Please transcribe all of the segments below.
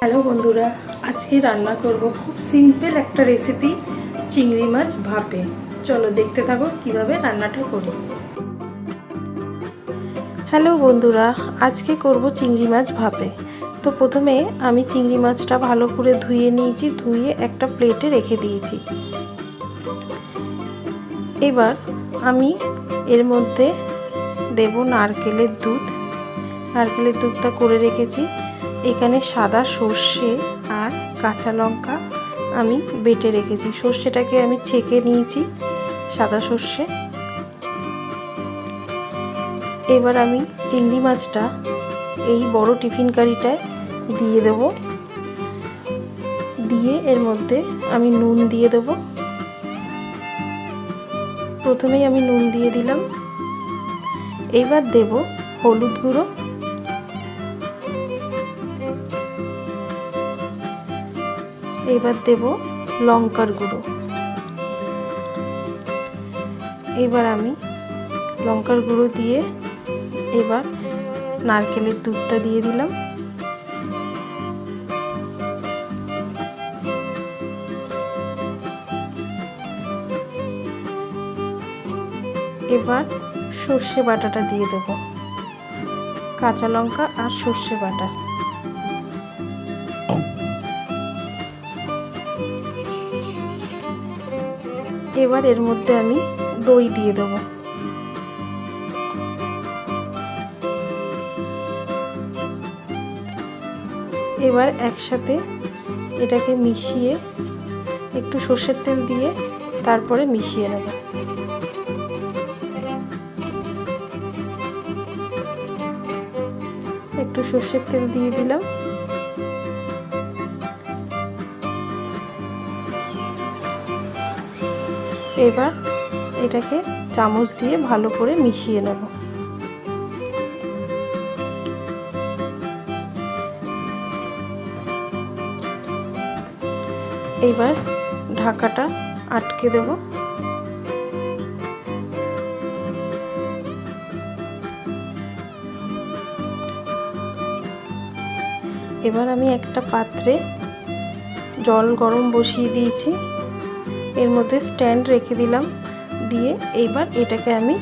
Hello বন্ধুরা, আজকে রান্না করব খুব সিম্পল একটা রেসিপি চিংড়ি মাছ ভাপে। চলো দেখতে থাকো কীভাবে রান্নাটা করি। হ্যালো বন্ধুরা, আজকে করব চিংড়ি মাছ ভাপে। তো প্রথমে আমি চিংড়ি মাছটা ভালো করে ধুয়ে নিয়েছি, ধুয়ে একটা প্লেটে রেখে দিয়েছি। এবার আমি এর মধ্যে দেব নারকেলের দুধ। নারকেলের দুধটা করে রেখেছি। এখানে সাদা সর্ষে আর কাঁচা লঙ্কা আমি বেটে রেখেছি। সর্ষেটাকে আমি ছেঁকে নিয়েছি সাদা সর্ষে। এবার আমি চিংড়ি মাছটা এই বড় টিফিন কারিটায় দিয়ে দেব। দিয়ে এর মধ্যে আমি নুন দিয়ে দেব। প্রথমেই আমি নুন দিয়ে দিলাম। এবার দেব হলুদ গুঁড়ো এবার দেব লঙ্কার গুঁড়ো। এবার আমি লঙ্কার গুঁড়ো দিয়ে এবার নারকেলের দুধটা দিয়ে দিলাম। এবার সর্ষে বাটাটা দিয়ে দেব। কাঁচা লঙ্কা আর সর্ষে বাটা। এবার এর মধ্যে আমি দই দিয়ে দেব। এবার একসাথে এটাকে মিশিয়ে একটু সর্ষের তেল দিয়ে তারপরে মিশিয়ে নেব। একটু সর্ষের তেল দিয়ে দিলাম। এবার এটাকে চামচ দিয়ে ভালো করে মিশিয়ে নেব। এবার ঢাকাটা আটকে দেব। এবার আমি একটা পাত্রে জল গরম বসিয়ে দিয়েছি। এর মধ্যে স্ট্যান্ড রেখে দিলাম। দিয়ে এইবার এটাকে আমি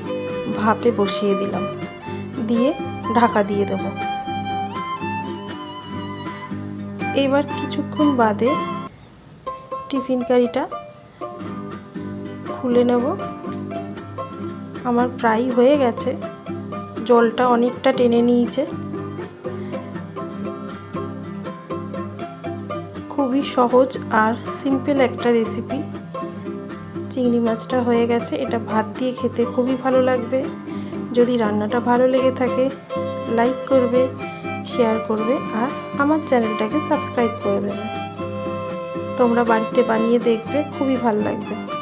ভাপে বসিয়ে দিলাম। দিয়ে ঢাকা দিয়ে দেব। এবার কিছুক্ষণ বাদে টিফিন কারিটা খুলে নেব। আমার প্রায় হয়ে গেছে। জলটা অনেকটা টেনে নিয়েছে। খুবই সহজ আর সিম্পল একটা রেসিপি চিংড়ি মাছটা হয়ে গেছে, এটা ভাত দিয়ে খেতে খুবই ভালো লাগবে। যদি রান্নাটা ভালো লেগে থাকে লাইক করবে শেয়ার করবে, আর আমার চ্যানেলটাকে সাবস্ক্রাইব করে দেবে। তোমরা বাড়িতে বানিয়ে দেখবে, খুবই ভালো লাগবে।